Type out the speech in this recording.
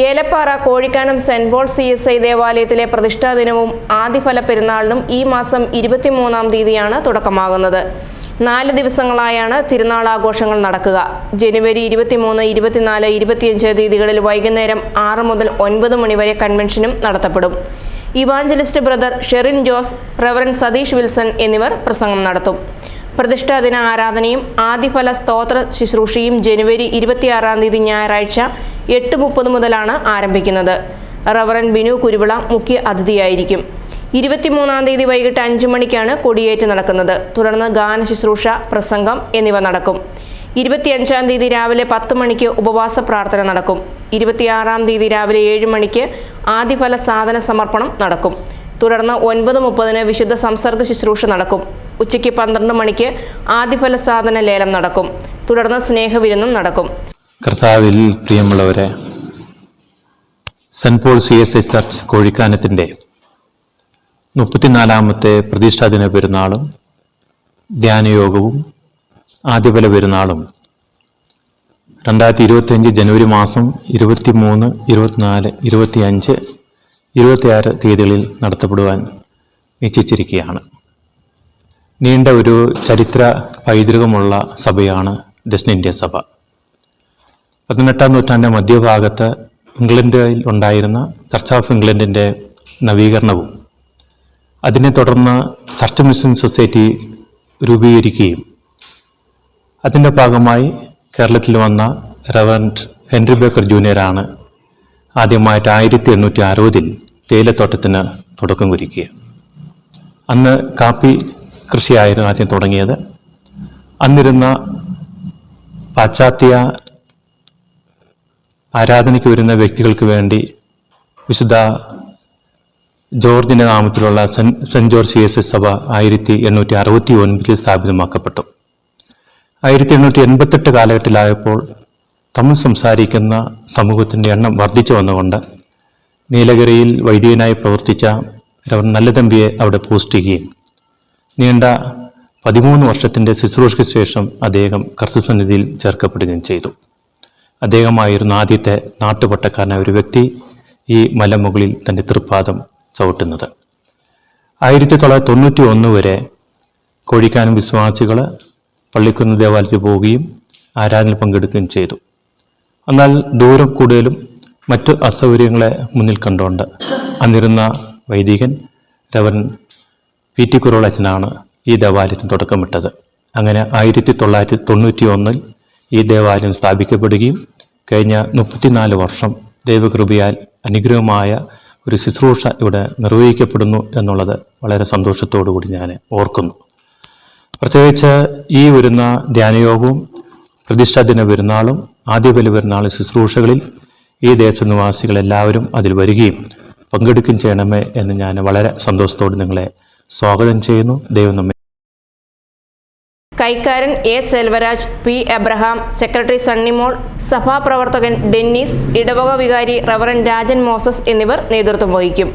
Elappara Kozhikkanam saint Paul C S I ദേവാലയത്തിലെ പ്രതിഷ്ഠാ ദിനവും ആദിഫല പെരുന്നാളിനും ഈ മാസം ഇരുപത്തിമൂന്നാം തീയതിയാണ് തുടക്കമാകുന്നത്. നാല് ദിവസങ്ങളായാണ് തിരുനാൾ ആഘോഷങ്ങൾ നടക്കുക. ജനുവരി ഇരുപത്തിമൂന്ന് ഇരുപത്തിനാല് ഇരുപത്തിയഞ്ച് തീയതികളിൽ വൈകുന്നേരം ആറ് മുതൽ ഒൻപത് മണിവരെ കൺവെൻഷനും നടത്തപ്പെടും. Evangelist brother Sherin Jose reverend Sathish Wilson എന്നിവർ പ്രസംഗം നടത്തും. പ്രതിഷ്ഠാദിന ആരാധനയും ആദിഫല സ്തോത്ര ശുശ്രൂഷയും ജനുവരി ഇരുപത്തിയാറാം തീയതി ഞായറാഴ്ച എട്ട് മുപ്പത് മുതലാണ് ആരംഭിക്കുന്നത്. റവറൻ ബിനു കുരുവിള മുഖ്യ അതിഥിയായിരിക്കും. ഇരുപത്തിമൂന്നാം തീയതി വൈകിട്ട് അഞ്ചു മണിക്കാണ് കൊടിയേറ്റ് നടക്കുന്നത്. തുടർന്ന് ഗാന ശുശ്രൂഷ പ്രസംഗം എന്നിവ നടക്കും. ഇരുപത്തിയഞ്ചാം തീയതി രാവിലെ പത്ത് മണിക്ക് ഉപവാസ പ്രാർത്ഥന നടക്കും. ഇരുപത്തിയാറാം തീയതി രാവിലെ ഏഴ് മണിക്ക് ആദ്യഫല സാധന സമർപ്പണം നടക്കും. തുടർന്ന് ഒൻപത് മുപ്പതിന് വിശുദ്ധ സംസർഗ ശുശ്രൂഷ നടക്കും. ഉച്ചയ്ക്ക് പന്ത്രണ്ട് മണിക്ക് ആദ്യഫല സാധന ലേലം നടക്കും. തുടർന്ന് സ്നേഹവിരുന്നും നടക്കും. കർത്താവിൽ പ്രിയമുള്ളവരെ saint Paul C S I church കോഴിക്കാനത്തിന്റെ മുപ്പത്തിനാലാമത്തെ പ്രതിഷ്ഠാദിന പെരുന്നാളും ധ്യാനയോഗവും ആദ്യബല പെരുന്നാളും രണ്ടായിരത്തി ഇരുപത്തിയഞ്ച് ജനുവരി മാസം ഇരുപത്തി മൂന്ന് ഇരുപത്തിനാല് ഇരുപത്തിയഞ്ച് ഇരുപത്തിയാറ് തീയതികളിൽ നടത്തപ്പെടുവാൻ നിശ്ചയിച്ചിരിക്കുകയാണ്. നീണ്ട ഒരു ചരിത്ര പൈതൃകമുള്ള സഭയാണ് ദക്ഷിണേന്ത്യ സഭ. പതിനെട്ടാം നൂറ്റാണ്ടിന്റെ മധ്യഭാഗത്ത് ഇംഗ്ലണ്ടിൽ ഉണ്ടായിരുന്ന ചർച്ച് ഓഫ് ഇംഗ്ലണ്ടിന്റെ നവീകരണവും അതിനെ തുടർന്ന് ചർച്ച് മിഷൻ സൊസൈറ്റി രൂപീകരിക്കുകയും അതിന്റെ ഭാഗമായി കേരളത്തിൽ വന്ന റവൻഡ് ഹെൻറി ബേക്കർ ജൂനിയറാണ് ആദ്യമായിട്ട് ആയിരത്തി എണ്ണൂറ്റി അറുപതിൽ തേയിലത്തോട്ടത്തിന് തുടക്കം കുറിക്കുക. അന്ന് കാപ്പി കൃഷിയായിരുന്നു ആദ്യം തുടങ്ങിയത്. അന്നിരുന്ന പാശ്ചാത്യ ആരാധനയ്ക്ക് വരുന്ന വ്യക്തികൾക്ക് വേണ്ടി വിശുദ്ധ ജോർജിന്റെ നാമത്തിലുള്ള saint saint George C S S സഭ ആയിരത്തി എണ്ണൂറ്റി അറുപത്തി ഒൻപതിൽ സ്ഥാപിതമാക്കപ്പെട്ടു. ആയിരത്തി എണ്ണൂറ്റി എൺപത്തെട്ട് കാലഘട്ടത്തിലായപ്പോൾ തമിഴ് സംസാരിക്കുന്ന സമൂഹത്തിന്റെ എണ്ണം വർദ്ധിച്ചു വന്നുകൊണ്ട് നീലഗിരിയിൽ വൈദികനായി പ്രവർത്തിച്ച രവർ നല്ലതമ്പിയെ അവിടെ പോസ്റ്റ് ചെയ്യുകയും നീണ്ട പതിമൂന്ന് വർഷത്തിന്റെ ശുശ്രൂഷയ്ക്ക് ശേഷം അദ്ദേഹം കർത്തൃസന്നിധിയിൽ ചേർക്കപ്പെടുകയും ചെയ്തു. അദ്ദേഹമായിരുന്നു ആദ്യത്തെ നാട്ടുപട്ടക്കാരനായ ഒരു വ്യക്തി ഈ മലമുകളിൽ തന്റെ തൃപ്പാദം ചവിട്ടുന്നത്. ആയിരത്തി തൊള്ളായിരത്തി തൊണ്ണൂറ്റി ഒന്ന് വരെ കോഴിക്കാനും വിശ്വാസികൾ പള്ളിക്കുന്ന് ദേവാലയത്തിൽ പോവുകയും ആരാധനയിൽ പങ്കെടുക്കുകയും ചെയ്തു. എന്നാൽ ദൂരം കൂടുതലും മറ്റു അസൗകര്യങ്ങളെ മുന്നിൽ കണ്ടുകൊണ്ട് അന്നിരുന്ന വൈദികൻ രവൻ പി ടി കുരോളച്ചനാണ് ഈ ദേവാലയത്തിന് തുടക്കമിട്ടത്. അങ്ങനെ ആയിരത്തി തൊള്ളായിരത്തി തൊണ്ണൂറ്റി ഒന്നിൽ ഈ ദേവാലയം സ്ഥാപിക്കപ്പെടുകയും കഴിഞ്ഞ മുപ്പത്തിനാല് വർഷം ദൈവകൃപയാൽ അനുഗ്രഹമായ ഒരു ശുശ്രൂഷ ഇവിടെ നിർവഹിക്കപ്പെടുന്നു എന്നുള്ളത് വളരെ സന്തോഷത്തോടു കൂടി ഞാൻ ഓർക്കുന്നു. പ്രത്യേകിച്ച് ഈ വരുന്ന ധ്യാനയോഗവും പ്രതിഷ്ഠാ ദിന പെരുന്നാളും ആദ്യ ബലി പെരുന്നാൾ ശുശ്രൂഷകളിൽ ഈ ദേശനിവാസികൾ എല്ലാവരും അതിൽ വരികയും പങ്കെടുക്കുകയും ചെയ്യണമേ എന്ന് ഞാൻ വളരെ സന്തോഷത്തോടെ നിങ്ങളെ സ്വാഗതം ചെയ്യുന്നു. ദൈവം നമ്മെ കൈക്കാരൻ A Selvaraj P Abraham secretary Sunnymol സഭാപ്രവർത്തകൻ Dennis ഇടവക വികാരി റവറൻ രാജൻ മോസസ് എന്നിവർ നേതൃത്വം വഹിക്കും.